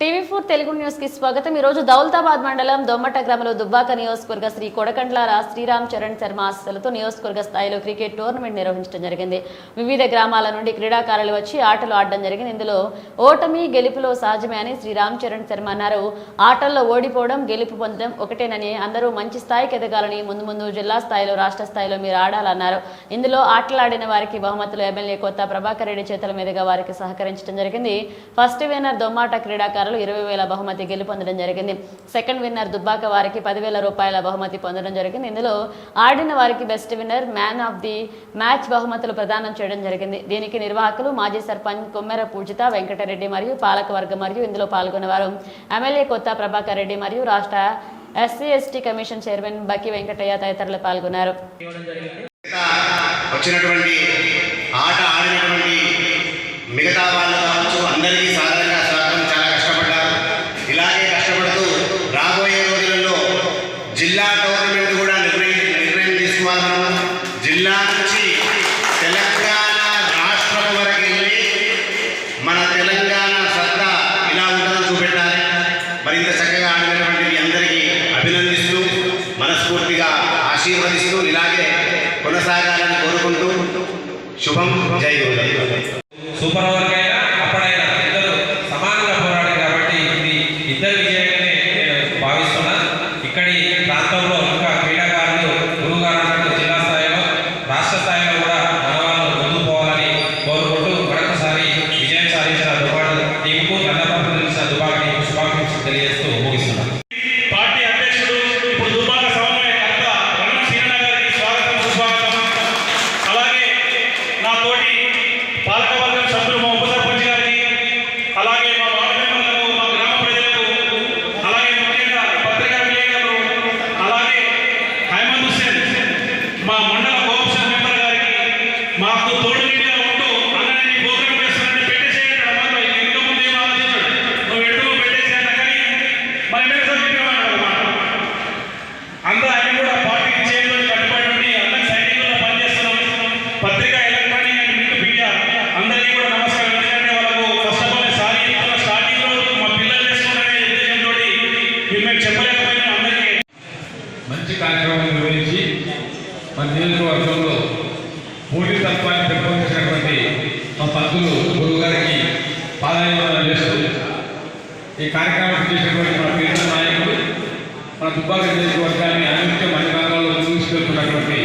TV four Telugu న్యూస్కి స్వాగతం. ఈ రోజు దౌలతాబాద్ మండలం దొమ్మట గ్రామంలో దుబ్బాక నియోజకవర్గ శ్రీ కొడకండ్ల శ్రీరామ్ చరణ్ శర్మ ఆశలతో నియోజకవర్గ స్థాయిలో క్రికెట్ టోర్నమెంట్ నిర్వహించడం జరిగింది. వివిధ గ్రామాల నుండి క్రీడాకారులు వచ్చి ఆటలు ఆడడం జరిగింది. ఇందులో ఓటమి గెలుపులో సహజమే అని శ్రీరామ్ చరణ్ శర్మ అన్నారు. ఆటల్లో ఓడిపోవడం గెలుపు పొందడం ఒకటేనని అందరూ మంచి స్థాయికి ఎదగాలని ముందు ముందు జిల్లా స్థాయిలో రాష్ట్ర స్థాయిలో మీరు ఆడాలన్నారు. ఇందులో ఆటలాడిన వారికి బహుమతులు ఎమ్మెల్యే కొత్త ప్రభాకర్ రెడ్డి చేతుల మీదుగా వారికి సహకరించడం జరిగింది. ఫస్ట్ విన్నర్ దొమ్మాట క్రీడాకారులు ఇరవై వేల బహుమతి గెలుపొందడం జరిగింది. సెకండ్ విన్నర్ దుబ్బాక వారికి పదివేల రూపాయల బహుమతి పొందడం జరిగింది. ఇందులో ఆడిన వారికి best winner man of the match బహుమతులు ప్రదానం చేయడం జరిగింది. దీనికి నిర్వాహకులు మాజీ సర్పంచ్ కొమ్మెర పూజిత వెంకటరెడ్డి మరియు పాలకవర్గం మరియు ఇందులో పాల్గొన్నవారు ఎమ్మెల్యే కొత్త ప్రభాకర్ రెడ్డి మరియు రాష్ట్ర SC ST commission chairman Bakki Venkataiah తదితరులు పాల్గొన్నారు. వచ్చినటువంటి ఆట ఆడినటువంటి మిగతా వాళ్ళు కావచ్చు అందరికీ సాధారణంగా స్వాగతం చాలా కష్టపడ్డారు ఇలాగే కష్టపడుతూ రాబోయే రోజులలో జిల్లా టోర్నమెంట్ కూడా నిర్ణయం నిర్ణయం తీసుకోవాలి మనం జిల్లా నుంచి తెలంగాణ రాష్ట్రం వరకు వెళ్ళి మన తెలంగాణ సత్తా ఇలా ఉంటుందని చూపెట్టాలి మరి ఇంత చక్కగా ఆడినటువంటి మీ అందరికీ అభినందిస్తూ మనస్ఫూర్తిగా ఆశీర్వదిస్తూ ఇలాగే కొనసాగాలని కోరుకుంటూ శుభం జై గురు సూపర్ మంచి కార్యక్రమం నిర్వహించి మన నియోజకవర్గంలో పోటీ తత్వాన్ని పెంపొందించినటువంటి మా పంతులు గురువు గారికి పాదాభివందనం చేస్తూ ఈ కార్యక్రమం చేసినటువంటి మన పీఠ నాయకులు మన దుబ్బాక నియోజకవర్గాన్ని అనిత్యం అన్ని రంగాల్లో తీసుకెళ్తున్నటువంటి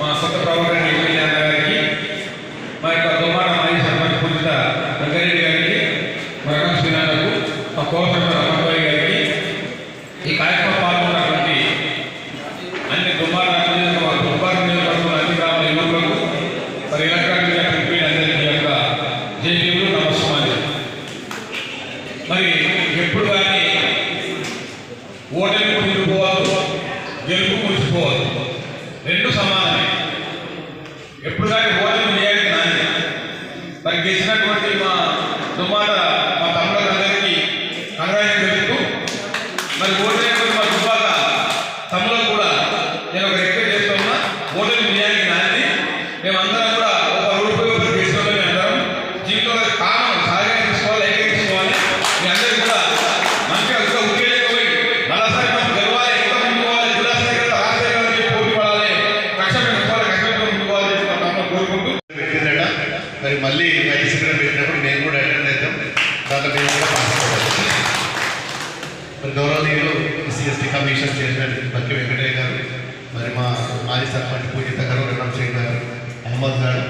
మా సొంత ప్రవర్తన రెడ్డి ఎమ్మెల్యే గారికి మా యొక్క దుమ్మాడ మాజీ సర్పంచ్ పూజిత రంగారెడ్డి గారికి మరణ శ్రీనాథకు మా కోసమ రమణబాయి గారికి ఈ కార్యక్రమం పాల్గొన్నటువంటి అన్ని దుమ్మార నియోజకవర్గ దుబ్బాక నియోజకవర్గం అన్ని గ్రామాల యువకులకు మరి ఎలక్ట్రానిక్ మీడియా ప్రింట్ మీడియా అందరికీ యొక్క జేబీలు నమస్కారం మరి ఎప్పుడు కానీ ఓటమి మునిగిపోవద్దు గెలుపు మునిగిపోవద్దు రెండు సమానమే. ఎప్పుడు కానీ ఓటమి చేయాలి నాది మరి గెలిచినటువంటి మా దుమ్మాట మా తమ్ముళ్ళందరికీ కంగ్రాచులేట్ చెప్తూ మరి ఓటమి మా దుబ్బాక తమ్ములకు కూడా నేను ఒక రిక్వెస్ట్ చేస్తున్నా ఓటమి నిజానికి నాది మేమందరం కూడా ఒక రూపాయి ఒకరు తీసుకోవాలి అందరం జీవితంలో కారణం సహాయం తీసుకోవాలి ఏకీకరించుకోవాలి మీ అందరికీ కూడా మంచిగా ఇంకా ఉద్యోగపోయి మరోసారి మనం గెలవాలి ఇంకా ముందు పోవాలి జిల్లా స్థాయి కదా రాష్ట్ర స్థాయి కదా అని చెప్పి పోటీ పడాలి కష్టం పెట్టుకోవాలి కష్టం ముందు పోవాలి అని చెప్పి మా తమ్ముడు కోరుకుంటూ పెట్టిందట మరి మళ్ళీ మా డిసిప్లిన్ పెట్టినప్పుడు మేము కూడా అటెండ్ అవుతాం. దాంట్లో మేము కూడా పాల్గొంటాం మరి గౌరవనీయులు SC commission chairman Bakki Venkataiah గారు మరి మా మాజీ సర్పంచ్ పూజిత గారు రణం సింగ్ గారు అహ్మద్ గారు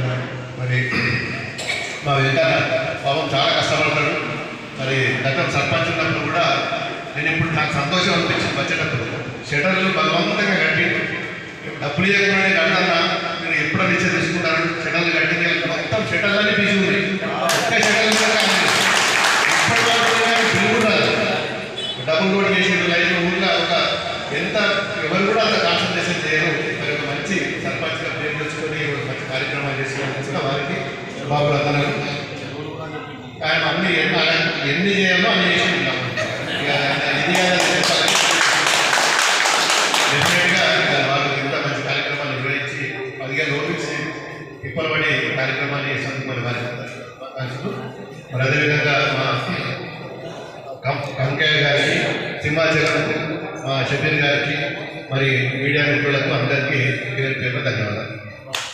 మరి మా వెంకన్న పాపం చాలా కష్టపడతాడు మరి గతం సర్పంచ్ ఉన్నప్పుడు కూడా నేను ఇప్పుడు నాకు సంతోషం అనిపించింది వచ్చేటప్పుడు. షటర్లు బలవంతంగా కట్టి డబ్బులు ఇవ్వకుండా కడతానా నేను ఎప్పుడు నిశ్చయం తీసుకుంటారు షటర్లు కట్టి షటర్లన్నీ బిజీ ఉన్నాయి ఒక్క షటర్లు కూడా కాలేదు. ఇప్పటి వరకు కూడా బిల్లు కూడా రాలేదు. లైఫ్ ఊళ్ళో ఒక ఎంత ఎవరు కూడా అంత కాన్సన్ట్రేషన్ చేయరు. మరి ఒక మంచి సర్పంచ్గా పేరు తెచ్చుకొని మంచి కార్యక్రమాలు చేసుకోవాల్సిన వారికి బాబు అందరూ ఆయన అన్ని ఎన్ని ఎన్ని చేయాలో అన్ని చేసి ఉంటాం ఇక ఇది కాదని చెప్పాలి డెఫినెట్గా వాళ్ళు ఇంత మంచి కార్యక్రమాలు నిర్వహించి పదిహేను రోజులు తిప్పలబడి పడే కార్యక్రమాన్ని మరి వారి మరి అదేవిధంగా మా కంకయ్య గారికి సింహాచలం మా షబీర్ గారికి మరి మీడియా మిత్రులకు అందరికీ పేరు పేరు ధన్యవాదాలు.